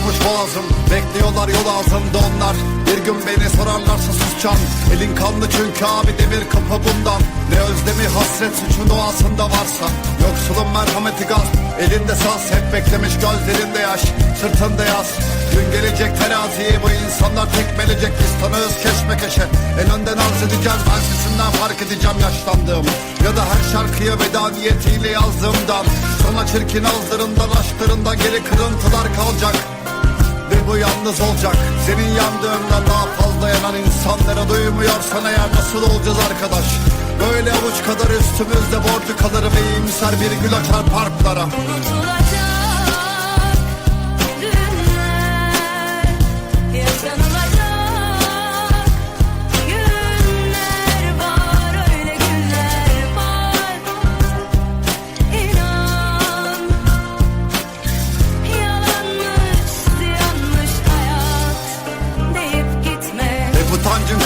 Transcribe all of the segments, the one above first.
Kurumuş boğazım Bekliyorlar yol ağzımda onlar. Bir gün beni sorarlarsa susacağım. Elin kanlı çünkü abi demir kapı bundan. Ne özlemi hasret suçun doğasında varsa. Yoksulun merhameti gaz Elinde saz. Hep beklemiş gözlerinde yaş Sırtında yaz. Gün gelecek teraziyi bu insanlar tekmelecek. Biz tanığız keşmekeşe En önden arz edeceğiz Ben sesinden fark edeceğim yaşlandığımı Ya da her şarkıya veda niyetiyle yazdığımdan. Sana çirkin ağızlarından aşklarından geri kırıntılar kalacak bu yalnız olacak. Senin yandığından daha fazla yanan insanlara duymuyorsan eğer nasıl olacağız arkadaş? Böyle avuç kadar üstümüzde borcu kalır ve iyimser bir gül açar parklara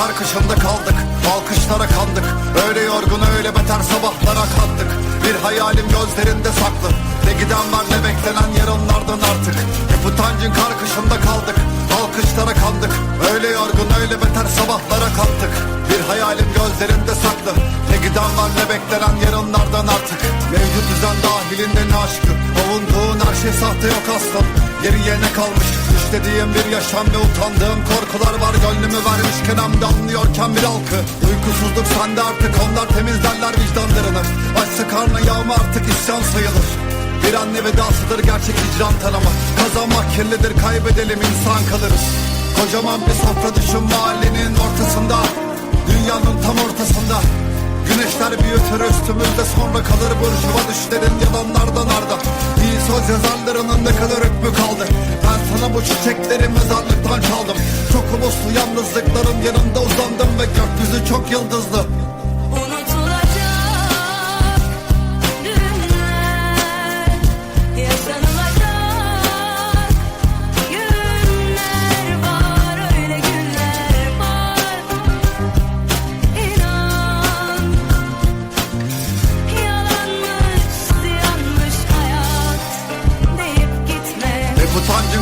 utancın karkışında kaldık Alkışlara kandık. Öyle yorgun öyle beter sabahlara kalktık Bir hayalim gözlerinde saklı. Ne giden var ne beklenen yarınlardan artık. Hep utancın karkışında kaldık Alkışlara kandık. Öyle yorgun öyle beter sabahlara kalktık Bir hayalim gözlerinde saklı. Ne giden var ne beklenen yarınlardan artık. Mevcut düzen dahilinde ne aşkı? Avunduğun her şey sahte yok aslan. Geriye ne kalmış İstediğim bir yaşam ve utandığım korkular var. Gönlümü vermişken hem de anlıyorken bir halkı. Uykusuzluk sende artık onlar temizlerler vicdanlarını Açsa karnı yağma artık isyan sayılır. Bir anne vedasıdır gerçek hicran tanımı Kazanmak kirlidir kaybedelim insan kalırız. Kocaman bir sofra düşün mahallenin ortasında. Dünyanın tam ortasında Güneşler büyütür üstümüzde sonra kalır burjuva düşlerin yalanlardan arda. İyi söz yazarlarının ne kadar hükmü kaldı. Ben sana bu çiçekleri mezarlıktan çaldım. Çok uluslu yalnızlıkların yanında uzandım Ve gökyüzü çok yıldızlı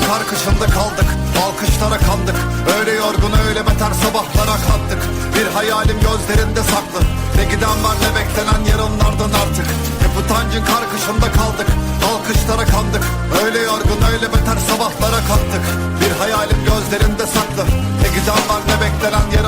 utancın karkışında kaldık Alkışlara kandık. Öyle yorgun öyle beter sabahlara kalktık Bir hayalim gözlerinde saklı. Ne giden var ne beklenen yarınlardan artık. Hep utancın karkışında kaldık Alkışlara kandık. Öyle yorgun öyle beter sabahlara kalktık Bir hayalim gözlerinde saklı. Ne giden var ne beklenen yarınlardan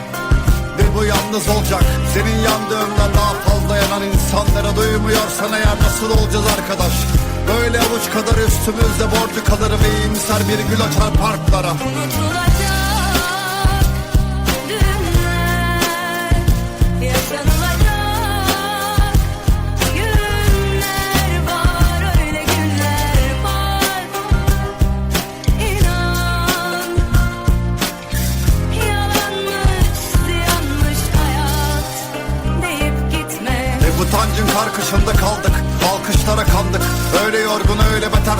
bu yalnız olacak. Senin yandığından daha fazla yanan insanlara duymuyorsan eğer nasıl olacağız arkadaş? Böyle avuç kadar üstümüzde borcu kalır ve iyimser bir gül açar parklara. Unutulacak Tancın karkışında kaldık Alkışlara kandık. Öyle yorgun öyle beter